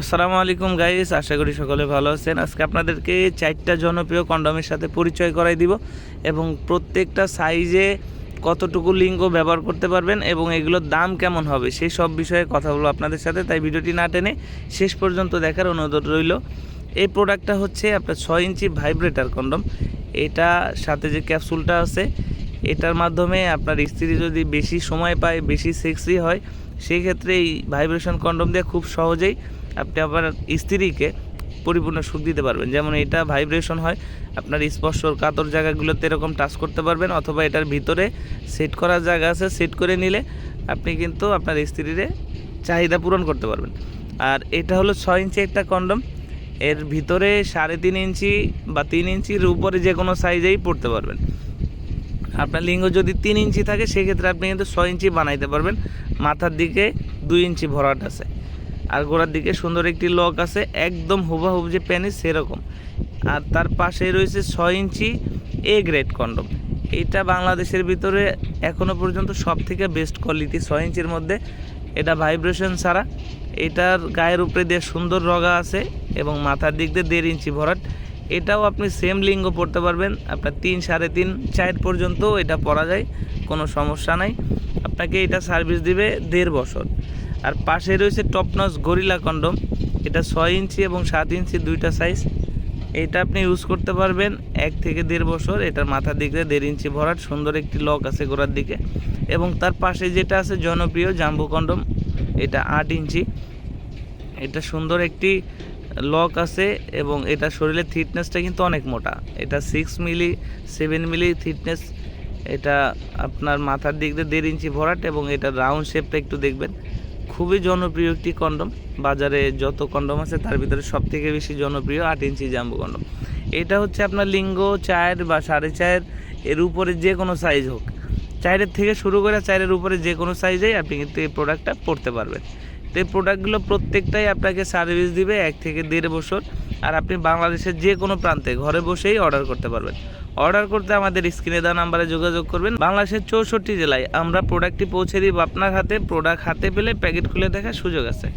আসসালামু আলাইকুম গাইস আশা করি সকলে ভালো আছেন। আজকে আপনাদেরকে চারটা জনপ্রিয় কন্ডমের সাথে পরিচয় করাই দিব এবং প্রত্যেকটা সাইজে কতটুকু লিঙ্গ ব্যবহার করতে পারবেন এবং এগুলোর দাম কেমন হবে, সেই সব বিষয়ে কথা বলব আপনাদের সাথে। তাই ভিডিওটি না টেনে শেষ পর্যন্ত দেখার অনুরোধ রইল। এই প্রোডাক্টটা হচ্ছে আপনার ছয় ইঞ্চি ভাইব্রেটার কন্ডম এটা সাথে যে ক্যাপসুলটা আছে, এটার মাধ্যমে আপনার স্ত্রী যদি বেশি সময় পায়, বেশি সেক্সি হয় সেই ক্ষেত্রে এই ভাইব্রেশন কন্ডম দিয়ে খুব সহজেই আপনি আপনার স্ত্রীকে পরিপূর্ণ সুখ দিতে পারবেন। যেমন এটা ভাইব্রেশন হয়, আপনার স্পর্শ, কাতর জায়গাগুলোতে এরকম টাচ করতে পারবেন অথবা এটার ভিতরে সেট করার জায়গা আছে সেট করে নিলে আপনি কিন্তু আপনার স্ত্রীরে চাহিদা পূরণ করতে পারবেন। আর এটা হলো ছয় ইঞ্চি একটা কন্ডম এর ভিতরে সাড়ে তিন ইঞ্চি বা তিন ইঞ্চির উপরে যে কোনো সাইজেই পড়তে পারবেন। আপনার লিঙ্গ যদি তিন ইঞ্চি থাকে, সেক্ষেত্রে আপনি কিন্তু ছয় ইঞ্চি বানাইতে পারবেন। মাথার দিকে দুই ইঞ্চি ভরাট আছে। আর গোড়ার দিকে সুন্দর একটি লক আছে, একদম হুবাহুব যে প্যানিস সেরকম। আর তার পাশে রয়েছে ছয় ইঞ্চি এ গ্রেড কন্ডম এটা বাংলাদেশের ভিতরে এখনও পর্যন্ত সব থেকে বেস্ট কোয়ালিটি ছয় ইঞ্চির মধ্যে। এটা ভাইব্রেশন ছাড়া। এটার গায়ের উপরে দিয়ে সুন্দর রগা আছে এবং মাথার দিক দিয়ে দেড় ইঞ্চি ভরাট। এটাও আপনি সেম লিঙ্গ পড়তে পারবেন। আপনার তিন সাড়ে তিন চার পর্যন্ত এটা পরা যায়, কোনো সমস্যা নাই। আপনাকে এটা সার্ভিস দিবে দেড় বছর। আর পাশে রয়েছে টপনস গরিলা কন্ডম এটা ছয় ইঞ্চি এবং সাত ইঞ্চি দুইটা সাইজ এটা আপনি ইউজ করতে পারবেন এক থেকে দেড় বছর। এটার মাথার দিক দিয়ে দেড় ইঞ্চি ভরাট, সুন্দর একটি লক আছে গোড়ার দিকে। এবং তার পাশে যেটা আছে জনপ্রিয় জাম্বু কন্ডম এটা আট ইঞ্চি। এটা সুন্দর একটি লক আছে এবং এটা শরীরের থিকনেসটা কিন্তু অনেক মোটা। এটা six milli seven milli thickness এটা আপনার মাথার দিক দিয়ে দেড় ইঞ্চি ভরাট এবং এটা রাউন্ড শেপটা একটু দেখবেন। খুবই জনপ্রিয় একটি কন্ডম। বাজারে যত কন্ডম আছে তার ভিতরে সব থেকে বেশি জনপ্রিয় আট ইঞ্চি জাম্বু কন্ডম। এটা হচ্ছে আপনার লিঙ্গ, চায়ের বা সাড়ে চায়ের, এর উপরে যে কোনো সাইজ হোক। চায়ের থেকে শুরু করে চায়ের উপরে যে কোনো সাইজেই আপনি কিন্তু এই প্রোডাক্টটা পড়তে পারবেন। তো এই প্রোডাক্টগুলো প্রত্যেকটাই আপনাকে সার্ভিস দিবে এক থেকে দেড় বছর। আর আপনি বাংলাদেশের যে কোনো প্রান্তে ঘরে বসেই অর্ডার করতে পারবেন। অর্ডার করতে আমাদের স্ক্রিনে দেওয়া নাম্বারে যোগাযোগ করবেন। বাংলাদেশের চৌষট্টি জেলায় আমরা প্রোডাক্টটি পৌঁছে দিব আপনার হাতে। প্রোডাক্ট হাতে পেলে প্যাকেট খুলে দেখার সুযোগ আছে।